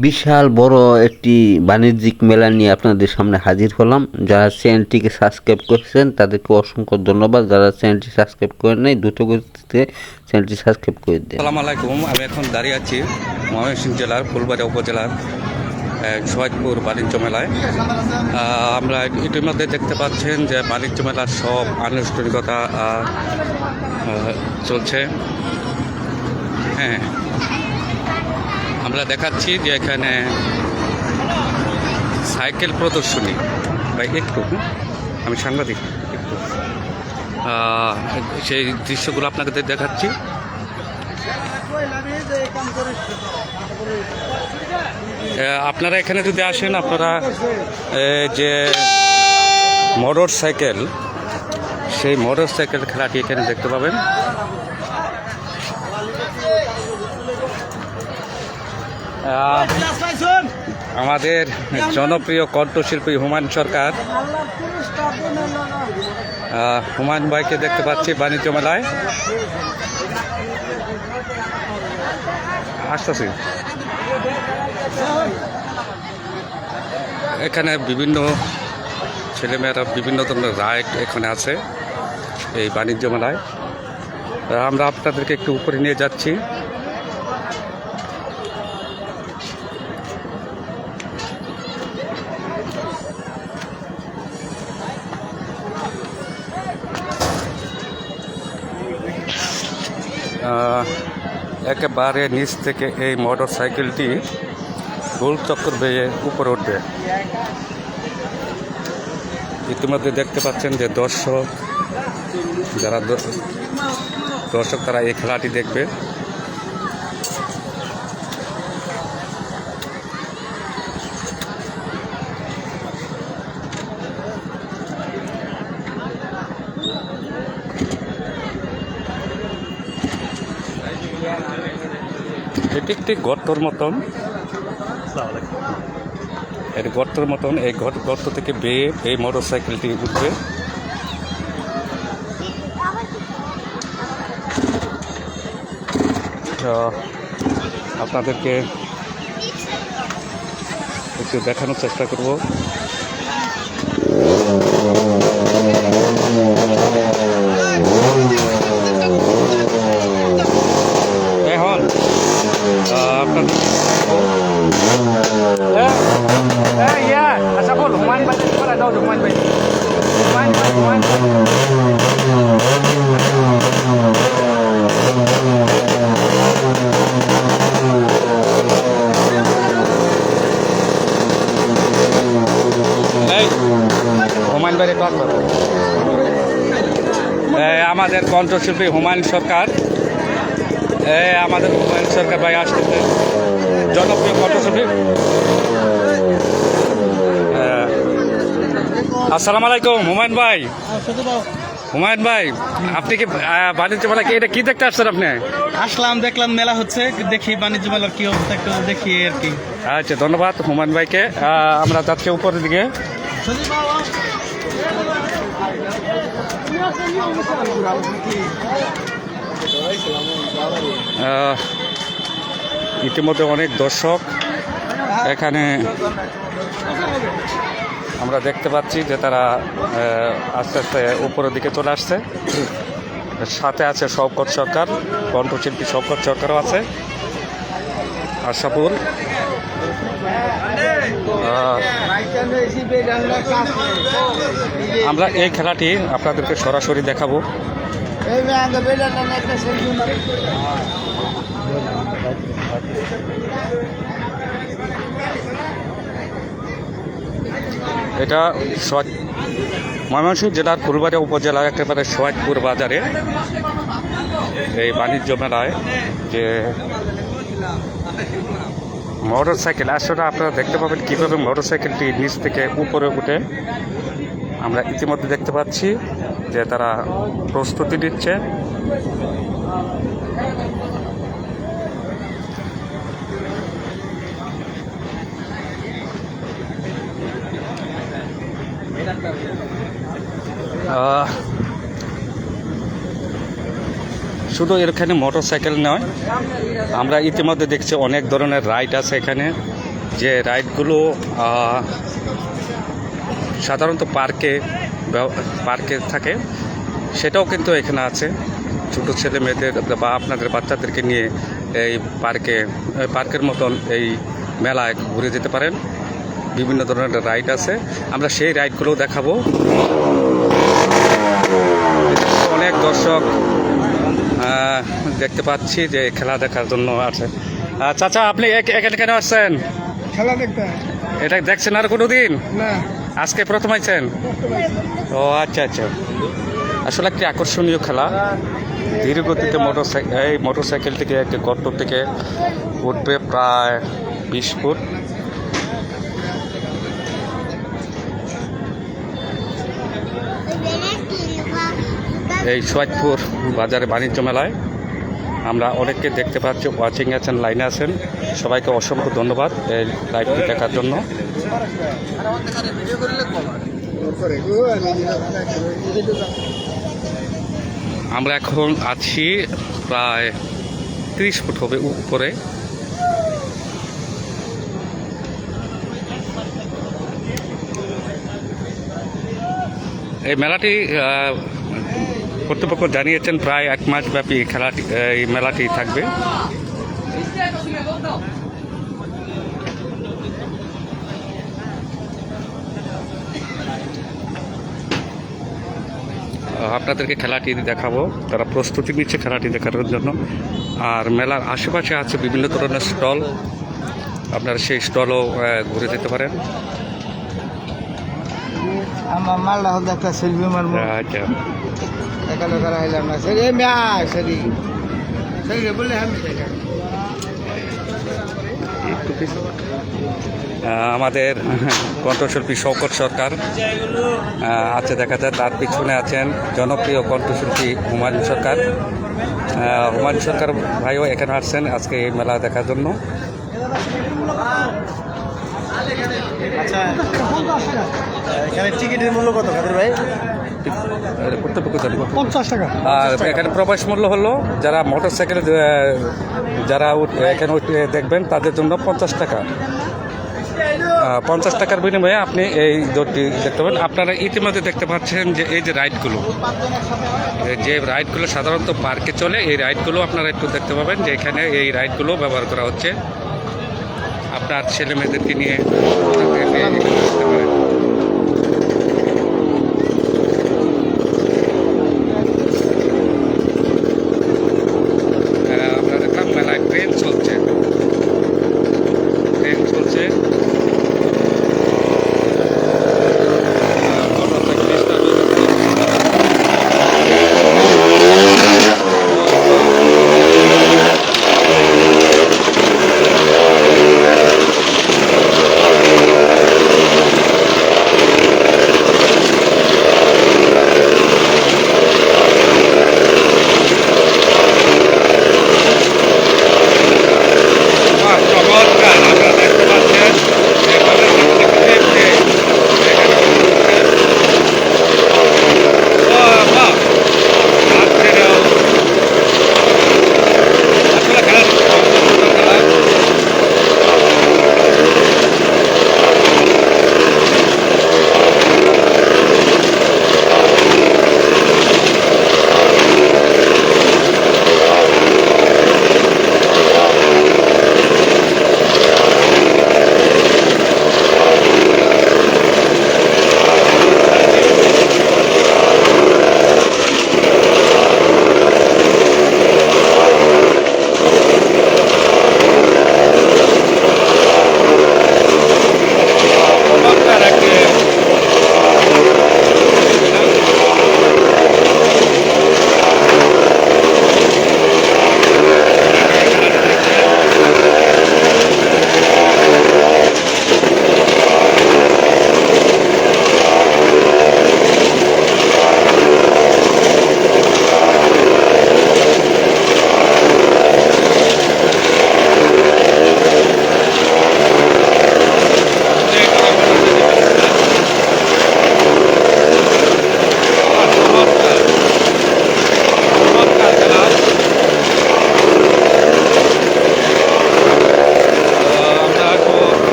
বিশাল বড় একটি বাণিজ্যিক মেলা নিয়ে আপনাদের সামনে হাজির হলাম। যারা চ্যানেলটিকে সাবস্ক্রাইব করেছেন, তাদেরকে অসংখ্য ধন্যবাদ। যারা চ্যানেলটি সাবস্ক্রাইব করে নেই, দ্রুত গতিতে চ্যানেলটি সাবস্ক্রাইব করে দেন। আসসালামু আলাইকুম, আমি এখন দাঁড়িয়ে আছি ময়মনসিংহ জেলার ফুলবাড়িয়া উপজেলার সোহাগপুর বাণিজ্য মেলায়। আমরা ইতিমধ্যে দেখতে পাচ্ছেন যে বাণিজ্য মেলার সব আনুষ্ঠানিকতা চলছে। হ্যাঁ আমরা দেখাচ্ছি যে এখানে সাইকেল প্রদর্শনী ভাই একটু আমি সাংবাদিক, একটু। সেই দৃশ্যগুলো আপনাদের দেখাচ্ছি। আপনারা এখানে যদি আসেন, আপনারা যে মোটর সাইকেল সেই মোটর সাইকেল খেলাটি এখানে দেখতে পাবেন। আমাদের জনপ্রিয় কণ্ঠশিল্পী হুমায়ুন সরকার। হুমায়ুন ভাইকে দেখতে পাচ্ছি বাণিজ্য মেলায়। আসতেছি। এখানে বিভিন্ন ছেলেমেয়েরা, বিভিন্ন ধরনের রাইড এখানে আছে এই বাণিজ্য মেলায়। আমরা আপনাদেরকে একটু উপরে নিয়ে যাচ্ছি। একেবারে নিচ থেকে এই মোটর সাইকেলটি গোল চক্কর বেয়ে উপরে উঠবে। ইতিমধ্যে দেখতে পাচ্ছেন যে দর্শক, যারা দর্শক তারা এই খেলাটি দেখবে এটি একটি গর্তর মতন। এর গর্তের মতন এই গর্ত থেকে বেয়ে এই মোটর সাইকেলটি উঠবে আপনাদেরকে একটু দেখানোর চেষ্টা করব। Eh, আমাদের কণ্ঠশিল্পী হুমায়ুন সরকার আমাদের হুমায়ুন সরকার ভাই আসতেছে। জনপ্রিয় আহ, আসসালামু আলাইকুম হুমায়ুন ভাই। হুমায়ুন ভাই আপনি কি বাণিজ্য মেলা এটা কি দেখতে আসছেন আপনি? আসলাম দেখলাম মেলা হচ্ছে। দেখি বাণিজ্য মেলার কি অবস্থা একটু দেখি আর কি। আচ্ছা ধন্যবাদ হুমায়ুন ভাইকে। আমরা যাচ্ছি উপরের দিকে। ইতিমধ্যে অনেক দর্শক এখানে আমরা দেখতে পাচ্ছি যে তারা আস্তে আস্তে উপরের দিকে চলে আসছে। সাথে আছে শওকত সরকার, কণ্ঠশিল্পী শওকত সরকারও আছে। আশাপুর আমরা এই খেলাটি আপনাদেরকে সরাসরি দেখাবো। এটা সোয়াজ- ময়মনসিংহ জেলার ফুলবাড়িয়া উপজেলার একেবারে সোয়াজপুর বাজারে। এই বাণিজ্য মেলায় যে মোটর সাইকেল আসলে আপনারা দেখতে পাবেন কীভাবে মোটর সাইকেলটি নিচ থেকে উপরে উঠে। আমরা ইতিমধ্যে দেখতে পাচ্ছি। যে তারা প্রস্তুতি আহ, শুধু এখানে মোটর সাইকেল নয় আমরা ইতিমধ্যে দেখছি অনেক ধরনের রাইড আছে এখানে যে রাইডগুলো সাধারণত পার্কে পার্কে থাকে সেটাও কিন্তু এখানে আছে। ছোট ছেলে মেয়েদের বা আপনাদের বাচ্চাদেরকে নিয়ে এই পার্কে পার্কের মতন এই মেলায় ঘুরে যেতে পারেন। বিভিন্ন ধরনের রাইড আছে। আমরা সেই রাইডগুলোও দেখাবো। অনেক দর্শক দেখতে পাচ্ছি যে খেলা দেখার জন্য আছে। চাচা আপনি এখ- এখানে কেন আসছেন? খেলা দেখতে। এটা দেখছেন আর কোনো দিন আজকে প্রথম আইছেন? ও আচ্ছা আচ্ছা। আসলে একটি আকর্ষণীয় খেলা? ধীর গতিতে মোটর এই মোটর সাইকেল থেকে, একটি গর্ত থেকে উঠবে প্রায় বিশ ফুট। এই সোয়াজপুর বাজারে বাণিজ্য মেলায় আমরা অনেককে দেখতে পাচ্ছি ওয়াচিং আছেন লাইনে আছেন। সবাইকে অসংখ্য ধন্যবাদ এই লাইভটি দেখার জন্য। আমরা এখন আছি প্রায় তিরিশ ফুট হবে উপরে। এই মেলাটি কর্তৃপক্ষ জানিয়েছেন প্রায় এক মাস ব্যাপী খেলাটি, এই মেলাটি থাকবে। আপনাদেরকে খেলাটি দেখাবো। তারা প্রস্তুতি নিচ্ছে খেলাটি দেখানোর জন্য। আর মেলার আশেপাশে আছে বিভিন্ন ধরনের স্টল। আপনারা সেই স্টলও ঘুরে যেতে পারেন। আচ্ছা। আমাদের কণ্ঠশিল্পী শওকত সরকার আছে দেখা যায় তার পিছনে আছেন জনপ্রিয় কণ্ঠশিল্পী হুমায়ুন সরকার। হুমায়ুন সরকার ভাইও এখানে আসছেন আজকে এই মেলা দেখার জন্য। আচ্ছা এখানে টিকিটের মূল্য কত কাদের ভাই? পঞ্চাশ টাকা। আর এখানে প্রবেশ মূল্য হলো যারা মোটর সাইকেলে যারা উঠ- এখানে দেখবেন তাদের জন্য পঞ্চাশ টাকা। পঞ্চাশ টাকার বিনিময়ে আপনি এই দৌড়টি দেখতে পাবেন। আপনারা ইতিমধ্যে দেখতে পাচ্ছেন যে এই যে রাইডগুলো যে রাইডগুলো সাধারণত পার্কে চলে, এই রাইডগুলো আপনারা একটু দেখতে পাবেন যে এখানে এই রাইডগুলো ব্যবহার করা হচ্ছে। আপনার ছেলে মেয়েদেরকে নিয়ে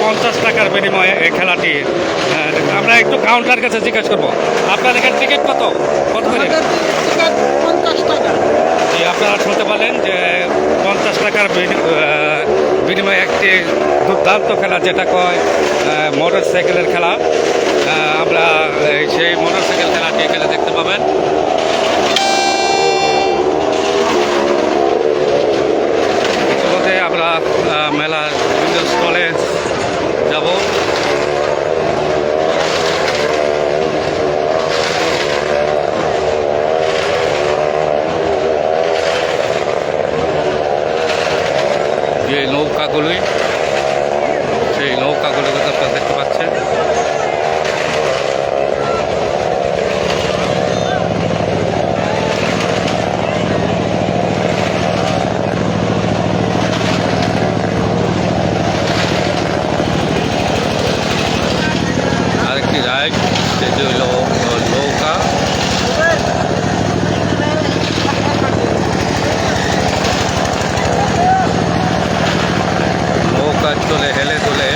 পঞ্চাশ টাকার বিনিময়ে এই খেলাটি আমরা একটু কাউন্টার কাছে জিজ্ঞেস করব। আপনার এখানে টিকিট কত? কত করে? জি আপনারা শুনতে পারলেন যে পঞ্চাশ টাকার বিনি- বিনিময়ে একটি দুর্দান্ত খেলা যেটা কয় মোটর সাইকেলের খেলা। আমরা সেই মোটর সাইকেল খেলাটি এখানে দেখতে পাবেন। আমরা মেলার বিভিন্ন স্টলে যাব। যে নৌকাগুলি সেই নৌকাগুলি কিন্তু আপনারা দেখতে পাচ্ছেন আরেকটি রাইড সেটি হইল নৌকা নৌকা চলে হেলে চলে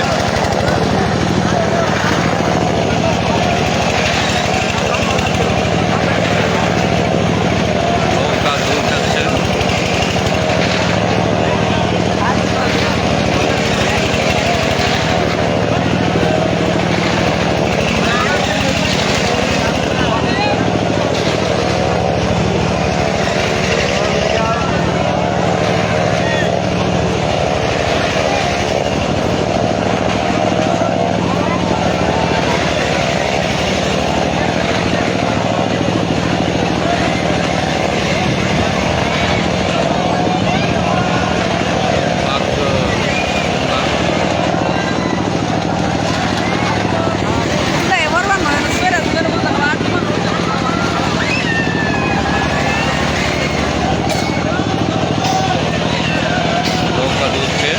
নৌকা দূর যাচ্ছে নৌকা ঢুকছে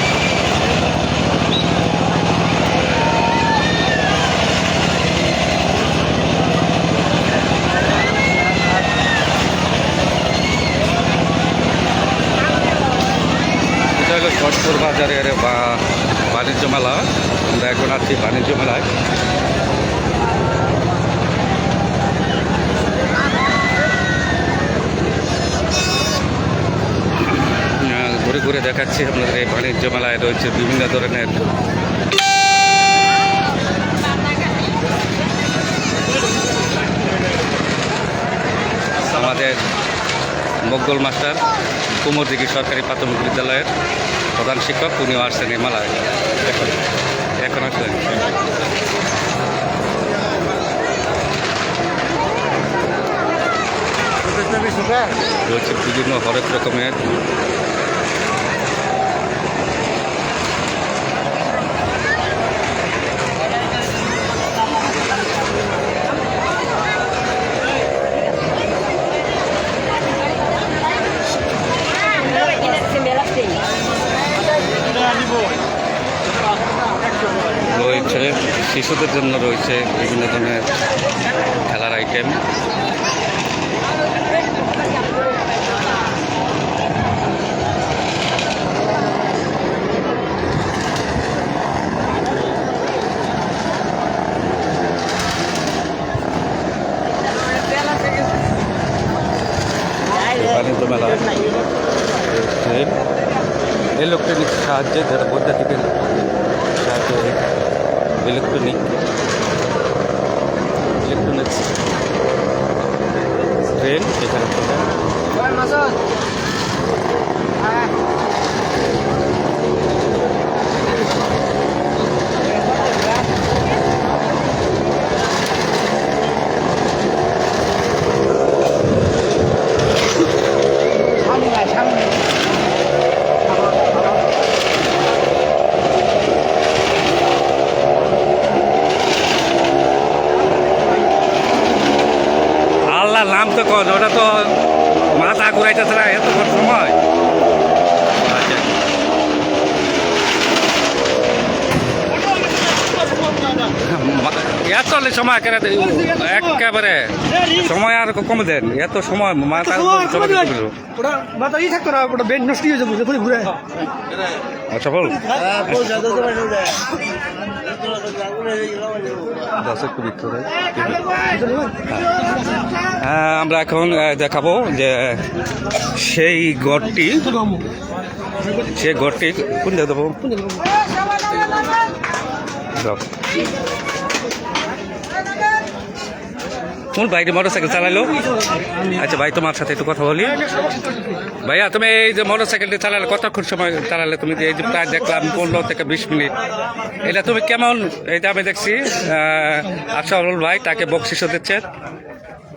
এটা হলো সটপুর বাজারের বা বাণিজ্য মেলা। আমরা এখন আছি বাণিজ্য মেলায়। ঘুরে ঘুরে দেখাচ্ছি আপনাদের এই বাণিজ্য মেলায় রয়েছে বিভিন্ন ধরনের। আমাদের মকদল মাস্টার কুমোরদিঘি সরকারি প্রাথমিক বিদ্যালয়ের প্রধান শিক্ষক উনিও আসছেন এই মেলায়। এখন এখন আসলেন রয়েছে বিভিন্ন হরেক রকমের রয়েছে শিশুদের জন্য রয়েছে বিভিন্ন ধরনের খেলার আইটেম বাণিজ্য মেলা। রয়েছে ইলেকট্রনিক সাহায্যে যারা বৈদ্যুতিকের সাহায্যে ইলেকট্রনিক ইলেকট্রনিক্স ট্রেন এখানে চলে আল্লাহ নাম তো কন ওটা তো মাথা ঘুরাইতেছে না এত সময় আচ্ছা মা- এত সময় একেবারে সময় আর কমে দেন। এত সময় মাথা ওটা থাকতো না ওটা বেড নষ্ট হয়ে যাবে ঘুরে ঘুরে আচ্ছা বল। ভিতরে হ্যাঁ আমরা এখন দেখাবো যে সেই গড়টি সেই গড়টি কোন জায়গায় কোন বাইরে মোটর সাইকেল চালালো? আচ্ছা ভাই, তোমার সাথে একটু কথা বলি। ভাইয়া, তুমি এই যে মোটর সাইকেলটি চালালে, কতক্ষণ সময় চালালে তুমি এই যে প্রায় দেখলাম পনেরো থেকে বিশ মিনিট? এটা তুমি কেমন? এটা আমি দেখছি আশাউল ভাই, তাকে বকশিস দিচ্ছেন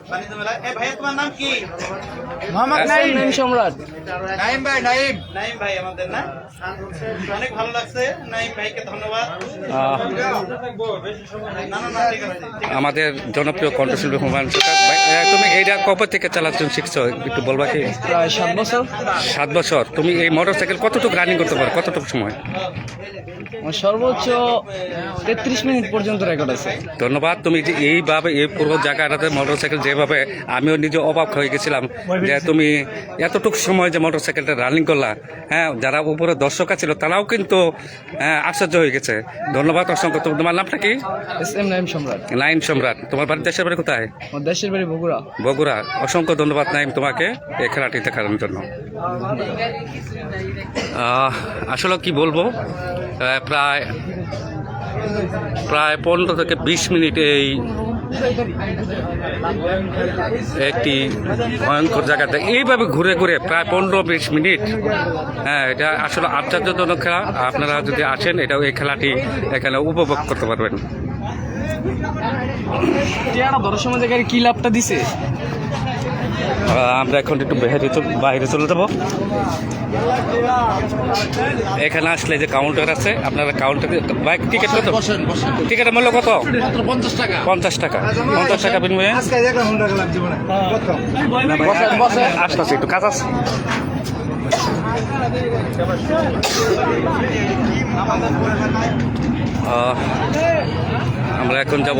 বাণিজ্য মেলায় এ ভাইয়া তোমার নাম কি মোহাম্মদ নাইম সম্রাট নাইম ভাই নাইম নাইম ভাই আমাদের না? অনেক ভালো লাগছে। নাইম ভাইকে ধন্যবাদ। আহ, না না না ঠিক আছে ঠিক আমাদের জনপ্রিয় কণ্ঠশিল্পী হুমায়ুন তুমি এইটা কবে থেকে চালাচ্ছ শিখছো? একটু বলবা কি? প্রায় সাত বছর। সাত বছর। তুমি এই মোটর সাইকেল কতটুকু রানিং করতে পারো? কতটুকু সময়? সর্বোচ্চ তেত্রিশ মিনিট পর্যন্ত রেকর্ড আছে। ধন্যবাদ। তুমি যে এইভাবে এই পুরো জায়গাটাতে মোটরসাইকেল যেভাবে আমিও নিজে অবাক হয়ে গেছিলাম যে তুমি এতটুকু সময় যে মোটরসাইকেলটা রানিং করলা হ্যাঁ যারা উপরে দর্শক ছিল তারাও কিন্তু হ্যাঁ, আশ্চর্য হয়ে গেছে। ধন্যবাদ অসংখ্য। তোমার নামটা কি? নাইম সম্রাট। নাইম সম্রাট। তোমার বাড়ির দেশের বাড়ি কোথায়? দেশের বাড়ি বগুড়া। বগুড়া। অসংখ্য ধন্যবাদ নাইম তোমাকে এই খেলাটি দেখার জন্য। আসলে কি বলব? প্রায় প্রায় পনেরো থেকে বিশ মিনিট এই একটি ভয়ঙ্কর জায়গাতে এইভাবে ঘুরে ঘুরে প্রায় পনেরো বিশ মিনিট। হ্যাঁ এটা আসলে আশ্চর্যজনক খেলা। আপনারা যদি আসেন, এটাও এই খেলাটি এখানে উপভোগ করতে পারবেন। ধরার জায়গায় কি লাভটা দিছে? আমরা এখন একটু বাইরে চল- বাইরে চলে যাব। এখানে আসলে যে কাউন্টার আছে আপনারা কাউন্টার বাইক টিকিট কত? টিকিটের মূল্য কত? পঞ্চাশ টাকা। পঞ্চাশ টাকা। পঞ্চাশ টাকা বিনিময়ে। আসতেছে একটু কাজ আছে। আমরা এখন যাব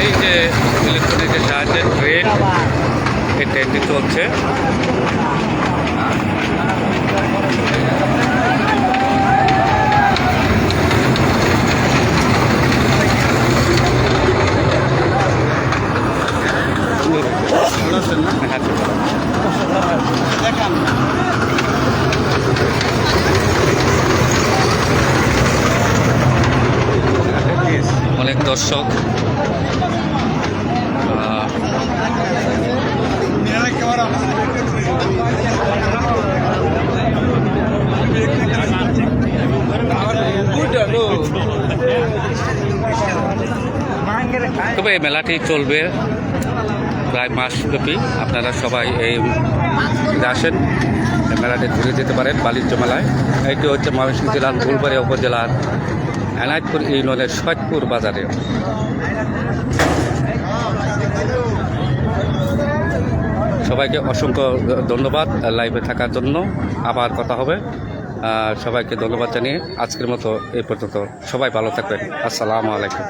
এই যে ইলেকট্রনিকের সাহায্যে ট্রেন এই ট্রেনটি চলছে। দেখান অনেক দর্শক। তবে এই মেলাটি চলবে প্রায় মাসব্যাপী। আপনারা সবাই এই আসেন মেলাটি ঘুরে যেতে পারেন বাণিজ্য মেলায়। এইটি হচ্ছে ময়মনসিংহ জেলার ফুলবাড়িয়া উপজেলার এনায়তপুর ইউনিয়নের সৈয়দপুর বাজারে। সবাইকে অসংখ্য ধন্যবাদ লাইভে থাকার জন্য। আবার কথা হবে। সবাইকে ধন্যবাদ জানিয়ে আজকের মতো এই পর্যন্ত সবাই ভালো থাকবেন। আসসালামু আলাইকুম।